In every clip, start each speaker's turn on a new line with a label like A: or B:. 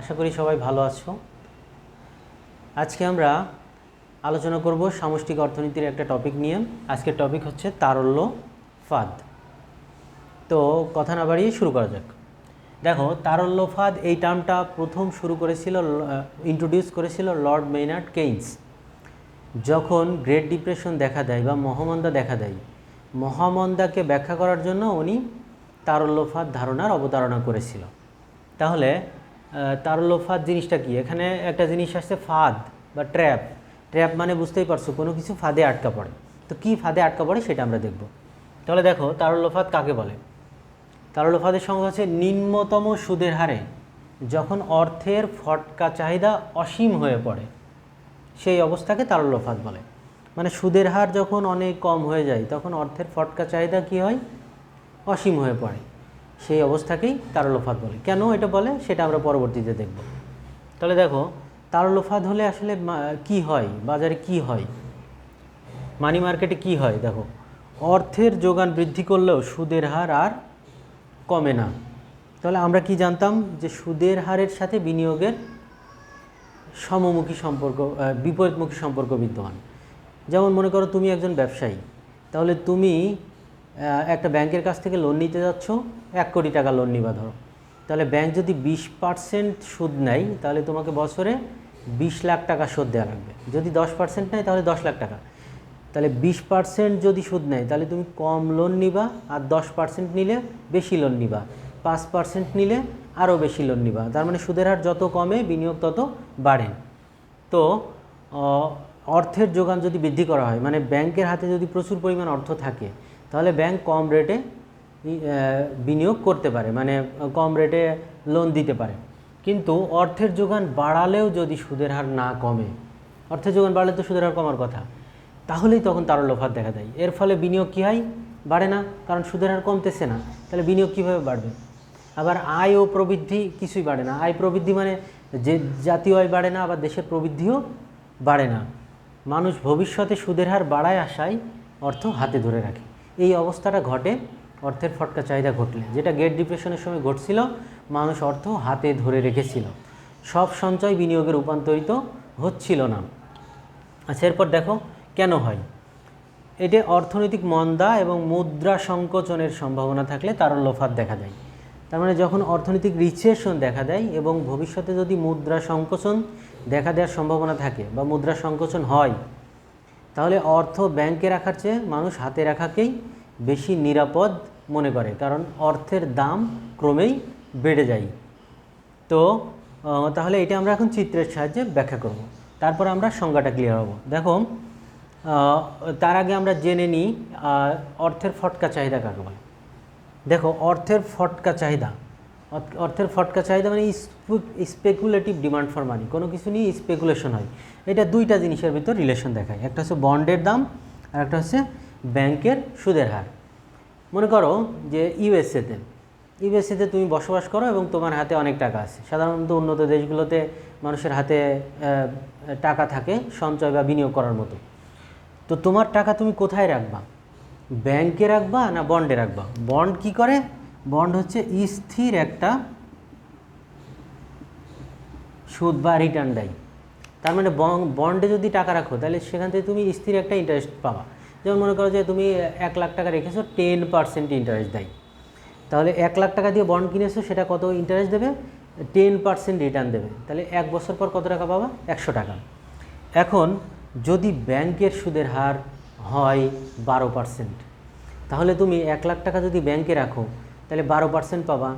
A: আশা করি সবাই ভালো আছো। আজকে আমরা আলোচনা করব সামষ্টিক অর্থনীতির একটা টপিক নিয়ে। আজকের টপিক হচ্ছে তারল্য ফাদ। তো কথা না বাড়িয়ে শুরু করা যাক। দেখো, তারল্য ফাদ এই টার্মটা প্রথম শুরু করেছিল ইন্ট্রোডিউস করেছিল লর্ড মেইনার্ড কেইন্স যখন গ্রেট ডিপ্রেশন দেখা দেয় বা মহামন্দা দেখা দেয়, মহামন্দাকে ব্যাখ্যা করার জন্য উনি তারল্যফাদ ধারণার অবতারণা করেছিল। তাহলে আহ, তারল্যফাদ জিনিসটা কি? এখানে একটা জিনিস আসছে ফাদ বা ট্র্যাপ। ট্র্যাপ মানে বুঝতেই পারছ কোনো কিছু ফাঁদে আটকা পড়ে। তো কি ফাঁদে আটকা পড়ে সেটা আমরা দেখব। তাহলে দেখো তারল্যফাদ কাকে বলে? তারল্যফাদের সঙ্গে হচ্ছে নিম্নতম সুদের হারে যখন অর্থের ফটকা চাহিদা অসীম হয়ে পড়ে সেই অবস্থাকে তারল্যফাত বলে। মানে সুদের হার যখন অনেক কম হয়ে যায় তখন অর্থের ফটকা চাহিদা কি হয়? অসীম হয়ে পড়ে। সেই অবস্থাকেই তারল্যফাত বলে। কেন এটা বলে? সেটা আমরা পরবর্তীতে দেখব। তাহলে দেখো তারল্যফাত হলে আসলে কি হয়? বাজারে কি হয়? মানি মার্কেটে কি হয়? দেখো, অর্থের যোগান বৃদ্ধি করলেও সুদের হার আর কমে না। তাহলে আমরা কি জানতাম? যে সুদের হারের সাথে বিনিয়োগের সমমুখী সম্পর্ক বিপরীতমুখী সম্পর্ক বিদ্যমান। যেমন মনে করো, তুমি একজন ব্যবসায়ী। তাহলে তুমি একটা ব্যাংকের কাছ থেকে লোন নিতে যাচ্ছ এক কোটি টাকা লোন নিবা ধরো। তাহলে ব্যাংক যদি বিশ পার্সেন্ট সুদ নেয়, তাহলে তোমাকে বছরে বিশ লাখ টাকা সুদ দেওয়া লাগবে। যদি দশ পার্সেন্ট নেয়, তাহলে দশ লাখ টাকা। তাহলে বিশ পার্সেন্ট যদি সুদ নেয়, তাহলে তুমি কম লোন নিবা আর দশ পার্সেন্ট নিলে বেশি লোন নিবা। পাঁচ পার্সেন্ট নিলে আরও বেশি লোন নিবা। তার মানে সুদের হার যত কমে, বিনিয়োগ তত বাড়ে। তো অর্থের যোগান যদি বৃদ্ধি করা হয় মানে ব্যাংকের হাতে যদি প্রচুর পরিমাণ অর্থ থাকে, তাহলে ব্যাংক কম রেটে বিনিয়োগ করতে পারে মানে কম রেটে লোন দিতে পারে। কিন্তু অর্থের যোগান বাড়ালেও যদি সুদের হার না কমে, অর্থের যোগান বাড়লে তো সুদের হার কমার কথা, তাহলেই তখন তারল্যফাত দেখা দেয়। এর ফলে বিনিয়োগ কী হয়? বাড়ে না, কারণ সুদের হার কমতেছে না। তাহলে বিনিয়োগ কীভাবে বাড়বে? আবার আয় ও প্রবৃদ্ধি কিছুই বাড়ে না। আয় প্রবৃদ্ধি মানে যে জাতীয় আয় বাড়ে না, আবার দেশের প্রবৃদ্ধিও বাড়ে না। মানুষ ভবিষ্যতে সুদের হার বাড়ায় আসায় অর্থ হাতে ধরে রাখে। এই অবস্থাটা ঘটে অর্থের ফটকা চাহিদা ঘটলে, যেটা গেট ডিপ্রেশনের সময় ঘটছিল, মানুষ অর্থ হাতে ধরে রেখেছিল। সব সঞ্চয় বিনিয়োগে রূপান্তরিত হচ্ছিল না। আচ্ছা এরপর দেখো, কেন হয়? এতে অর্থনৈতিক মন্দা এবং মুদ্রা সংকোচনের সম্ভাবনা থাকলে তারল্যফাত দেখা দেয়। তার মানে যখন অর্থনৈতিক রিসেশন দেখা দেয় এবং ভবিষ্যতে যদি মুদ্রা সংকোচন দেখা দেওয়ার সম্ভাবনা থাকে বা মুদ্রা সংকোচন হয়, তাহলে অর্থ ব্যাংকে রাখার চেয়ে মানুষ হাতে রাখাকেই বেশি নিরাপদ মনে করে, কারণ অর্থের দাম ক্রমেই বেড়ে যায়। তো তাহলে এটা আমরা এখন চিত্রের সাহায্যে ব্যাখ্যা করব। তারপর আমরা সংজ্ঞাটা ক্লিয়ার হব। দেখো তার আগে আমরা জেনে নিই অর্থের ফটকা চাহিদা কাকে বলে। দেখো, অর্থের ফটকা চাহিদা, অর্থ- অর্থের ফটকা চাহিদা মানে স্পেকুলেটিভ ডিমান্ড ফর মানি কোনো কিছু নিয়ে স্পেকুলেশন হয়। এটা দুইটা জিনিসের ভিতর রিলেশন দেখায়। একটা হচ্ছে বন্ডের দাম, আর একটা হচ্ছে ব্যাংকের সুদের হার। মনে করো যে ইউএসএতে ইউএসএতে তুমি বসবাস করো এবং তোমার হাতে অনেক টাকা আছে। সাধারণত উন্নত দেশগুলোতে মানুষের হাতে টাকা থাকে সঞ্চয় বা বিনিয়োগ করার মতো। তো তোমার টাকা তুমি কোথায় রাখবা? ব্যাংকে রাখবা না বন্ডে রাখবা? বন্ড কি করে? বন্ড হচ্ছে স্থির একটা সুদ বা রিটার্ন দেয়। তার মানে বন্ডে যদি টাকা রাখো, তাহলে সেখান থেকে তুমি স্থির একটা ইন্টারেস্ট পাবা। যেমন মনে করো যে তুমি এক লাখ টাকা রেখেছো টেন পার্সেন্ট ইন্টারেস্ট দেয়। তাহলে এক লাখ টাকা দিয়ে বন্ড কিনেছো, সেটা কত ইন্টারেস্ট দেবে? টেন পার্সেন্ট রিটার্ন দেবে। তাহলে এক বছর পর কত টাকা পাবা? একশো টাকা। এখন যদি ব্যাংকের সুদের হার হয় বারো পার্সেন্ট তাহলে তুমি এক লাখ টাকা যদি ব্যাংকে রাখো, তাহলে বারো পার্সেন্ট পাবা।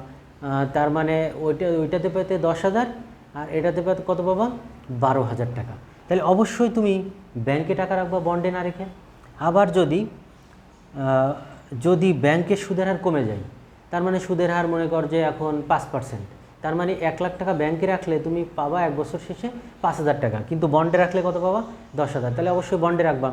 A: তার মানে ওইটা, ওইটাতে পেতে দশ হাজার, আর এটাতে পেতে কত পাবা? বারো হাজার টাকা। তাহলে অবশ্যই তুমি ব্যাংকে টাকা রাখবা বন্ডে না রেখে। আবার যদি যদি ব্যাংকের সুদের হার কমে যায়, তার মানে সুদের হার মনে কর যে এখন পাঁচ পার্সেন্ট তার মানে এক লাখ টাকা ব্যাংকে রাখলে তুমি পাবা এক বছর শেষে পাঁচ হাজার টাকা, কিন্তু বন্ডে রাখলে কত পাবা? দশ হাজার, তাহলে অবশ্যই বন্ডে রাখবা।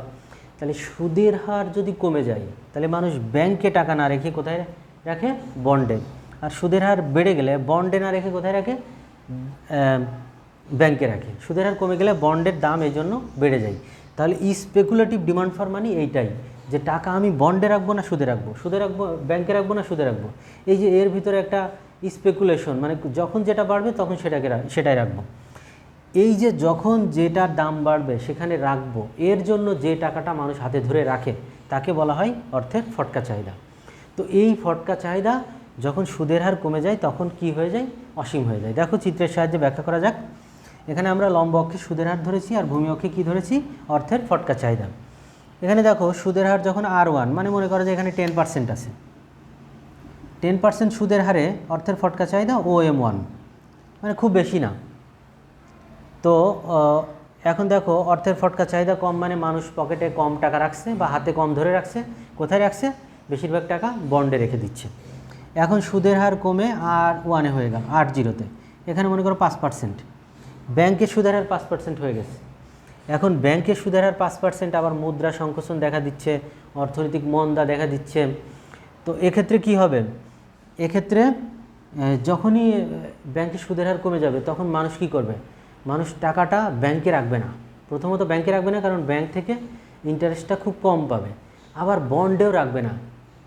A: তাহলে সুদের হার যদি কমে যায়, তাহলে মানুষ ব্যাংকে টাকা না রেখে কোথায় রাখে? বন্ডে। আর সুদের হার বেড়ে গেলে বন্ডে না রেখে কোথায় রাখে? ব্যাংকে রাখে। সুদের হার কমে গেলে বন্ডের দাম এই জন্য বেড়ে যায়। তাহলে ই স্পেকুলেটিভ ডিমান্ড ফর মানি এইটাই, যে টাকা আমি বন্ডে রাখব না সুদে রাখব? সুদে রাখব ব্যাংকে রাখব না সুদে রাখব? এই যে এর ভিতরে একটা স্পেকুলেশন মানে যখন যেটা বাড়বে তখন সেটাকে সেটাই রাখব। এই যে যখন যেটার দাম বাড়বে সেখানে রাখব, এর জন্য যে টাকাটা মানুষ হাতে ধরে রাখে, তাকে বলা হয় অর্থের ফটকা চাহিদা। তো এই ফটকা চাহিদা যখন সুদের হার কমে যায় তখন কি হয়ে যায়? অসীম হয়ে যায়। দেখো চিত্রের সাহায্যে ব্যাখ্যা করা যাক। এখানে আমরা লম্ব অক্ষে সুদের হার ধরেছি আর ভূমি অক্ষে কী ধরেছি? অর্থের ফটকা চাহিদা। এখানে দেখো, সুদের হার যখন আর ওয়ান মানে মনে করো যে এখানে টেন পার্সেন্ট আছে। টেন পার্সেন্ট সুদের হারে অর্থের ফটকা চাহিদা ও এম ওয়ান মানে খুব বেশি না। তো এখন দেখো, অর্থের ফটকা চাহিদা কম মানে মানুষ পকেটে কম টাকা রাখছে বা হাতে কম ধরে রাখছে, কোথায় রাখছে? বেশিরভাগ টাকা বন্ডে রেখে দিচ্ছে। এখন সুদের হার কমে আর ওয়ানে হয়ে গেল আট জিরোতে এখানে মনে করো পাঁচ পার্সেন্ট ব্যাংকের সুদের হার পাঁচ পার্সেন্ট হয়ে গেছে। এখন ব্যাংকের সুদের হার পাঁচ পার্সেন্ট আবার মুদ্রা সংকোচন দেখা দিচ্ছে অর্থনৈতিক মন্দা দেখা দিচ্ছে। তো এক্ষেত্রে কি হবে? এক্ষেত্রে যখনই আহ, ব্যাংকের সুদের হার কমে যাবে তখন মানুষ কি করবে? মানুষ টাকাটা ব্যাংকে রাখবে না। প্রথমত ব্যাংকে রাখবে না কারণ ব্যাংক থেকে ইন্টারেস্টটা খুব কম পাবে। আবার বন্ডেও রাখবে না।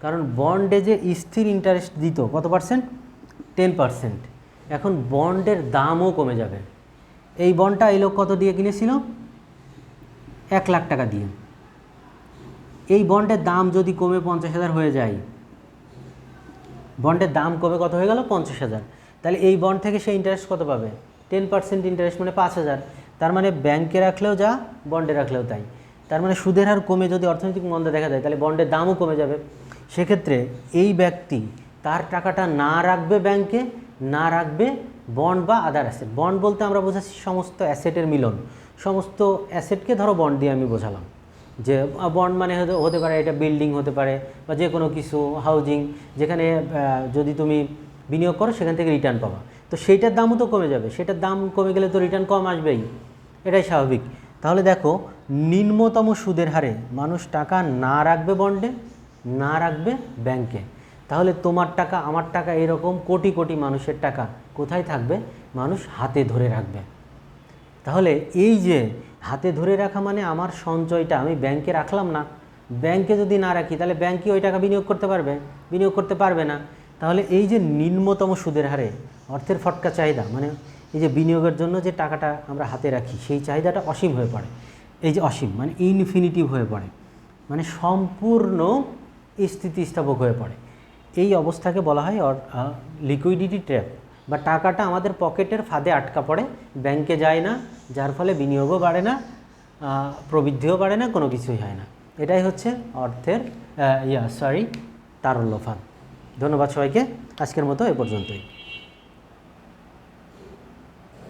A: কারণ বন্ডে যে স্থির ইন্টারেস্ট দিত কত পার্সেন্ট টেন পার্সেন্ট এখন বন্ডের দামও কমে যাবে। এই বন্ডটা এই লোক কত দিয়ে কিনেছিল? এক লাখ টাকা দিয়ে। এই বন্ডের দাম যদি কমে পঞ্চাশ হাজার হয়ে যায় বন্ডের দাম কমে কত হয়ে গেল? পঞ্চাশ হাজার। তাহলে এই বন্ড থেকে সে ইন্টারেস্ট কত পাবে? টেন পার্সেন্ট ইন্টারেস্ট মানে পাঁচ হাজার। তার মানে ব্যাংকে রাখলেও যা বন্ডে রাখলেও তাই। তার মানে সুদের হার কমে যদি অর্থনৈতিক মন্দা দেখা যায়, তাহলে বন্ডের দামও কমে যাবে। সেক্ষেত্রে এই ব্যক্তি তার টাকাটা না রাখবে ব্যাংকে না রাখবে বন্ড বা আদার অ্যাসেট বন্ড বলতে আমরা বোঝাচ্ছি সমস্ত অ্যাসেটের মিলন। সমস্ত অ্যাসেটকে ধরো বন্ড দিয়ে আমি বোঝালাম। যে বন্ড মানে হতে পারে এটা বিল্ডিং হতে পারে বা যে কোনো কিছু হাউজিং যেখানে যদি তুমি বিনিয়োগ করো সেখান থেকে রিটার্ন পাবা। তো সেইটার দামও তো কমে যাবে। সেটার দাম কমে গেলে তো রিটার্ন কম আসবেই। এটাই স্বাভাবিক। তাহলে দেখো, নিম্নতম সুদের হারে মানুষ টাকা না রাখবে বন্ডে, না রাখবে ব্যাংকে তাহলে তোমার টাকা, আমার টাকা এরকম কোটি কোটি মানুষের টাকা কোথায় থাকবে? মানুষ হাতে ধরে রাখবে। তাহলে এই যে হাতে ধরে রাখা মানে আমার সঞ্চয়টা আমি ব্যাংকে রাখলাম না। ব্যাংকে যদি না রাখি, তাহলে ব্যাংকে ওই টাকা বিনিয়োগ করতে পারবে? বিনিয়োগ করতে পারবে না। তাহলে এই যে নিম্নতম সুদের হারে অর্থের ফটকা চাহিদা মানে এই যে বিনিয়োগের জন্য যে টাকাটা আমরা হাতে রাখি, সেই চাহিদাটা অসীম হয়ে পড়ে। এই যে অসীম মানে ইনফিনিটিভ হয়ে পড়ে। মানে সম্পূর্ণ স্থিতিস্থাপক হয়ে পড়ে। এই অবস্থাকে বলা হয় লিকুইডিটি ট্র্যাপ বা টাকাটা আমাদের পকেটের ফাঁদে আটকা পড়ে ব্যাংকে যায় না, যার ফলে বিনিয়োগও বাড়ে না প্রবৃদ্ধিও বাড়ে না, কোনো কিছুই হয় না। এটাই হচ্ছে অর্থের ইয়া সরি তারল্য ফাঁদ। ধন্যবাদ সবাইকে, আজকের মতো এ পর্যন্তই।